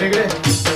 वेगळे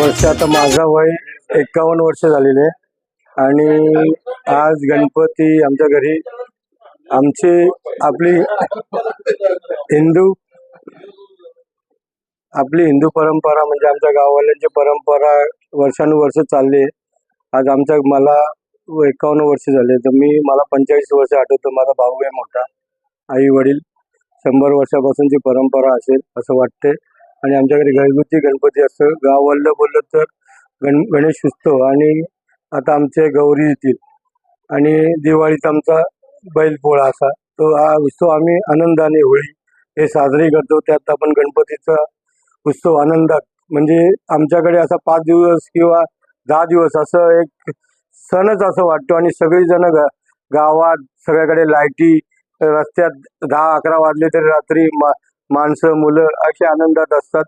वर्ष आता माझा वय एकावन्न वर्ष झालेले आहे. आणि आज गणपती आमच्या घरी आमची आपली हिंदू आपली हिंदू परंपरा म्हणजे आमच्या गाववाल्यांची परंपरा वर्षानुवर्ष चालली आहे. आज आमच्या मला एकावन्न वर्ष झाले तर मी मला पंचेचाळीस वर्ष आठवतं. माझा भाऊ आहे मोठा आई वडील. शंभर वर्षापासूनची परंपरा असेल असं वाटते आणि आमच्याकडे घरगुती गणपती असतं गाववालं बोललं तर गण गणेश उत्सव आणि आता आमचे गौरी येतील. आणि दिवाळीत आमचा बैलपोळा असा तो हा उत्सव आम्ही आनंदाने होळी हे साजरे करतो. त्यात आपण गणपतीचा उत्सव आनंदात म्हणजे आमच्याकडे असा पाच दिवस किंवा दहा दिवस असं एक सणच असं वाटतो. आणि सगळीजण गा गावात सगळ्याकडे लाईटी रस्त्यात दहा अकरा वाजले तरी रात्री मा माणसं मुलं असे आनंदात असतात.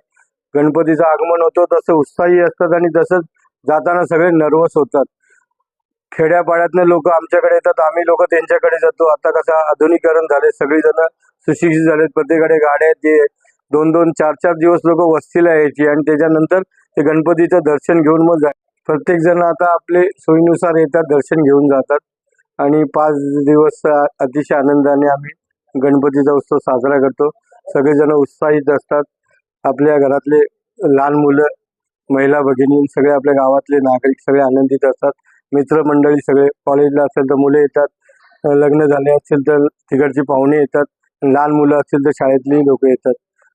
गणपतीचं आगमन होतं तसं उत्साही असतात आणि तसंच जाताना सगळे नर्वस होतात. खेड्यापाड्यातनं लोक आमच्याकडे येतात आम्ही लोक त्यांच्याकडे जातो. आता कसं आधुनिकरण झाले सगळीजण सुशिक्षित झालेत प्रत्येकडे गाड्या आहेत दोन दोन चार चार दिवस लोक वस्तीला यायची आणि त्याच्यानंतर ते गणपतीचं दर्शन घेऊन मग जाय प्रत्येक जण आता आपले सोयीनुसार येतात दर्शन घेऊन जातात. आणि पाच दिवस अतिशय आनंदाने आम्ही गणपतीचा उत्सव साजरा करतो. सगळेजण उत्साहित असतात. आपल्या घरातले लहान मुलं महिला भगिनी सगळे आपल्या गावातले नागरिक सगळे आनंदित असतात. मित्रमंडळी सगळे कॉलेजला असेल तर मुले येतात. लग्न झाले असेल तर तिकडची पाहुणे येतात. लहान मुलं असतील तर शाळेतली लोक येतात.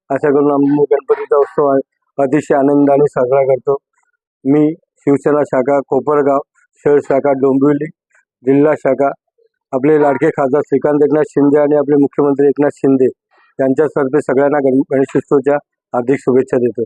असं करून आम्ही गणपतीचा उत्सव अतिशय आनंदाने साजरा करतो. मी शिवसेना शाखा कोपरगाव शहर शाखा डोंबिवली जिल्हा शाखा आपले लाडके खासदार श्रीकांत एकनाथ शिंदे आणि आपले मुख्यमंत्री एकनाथ शिंदे. यांच्यातर्फे सगळ्यांना गणेश गणेशोत्सवाच्या हार्दिक शुभेच्छा देतो.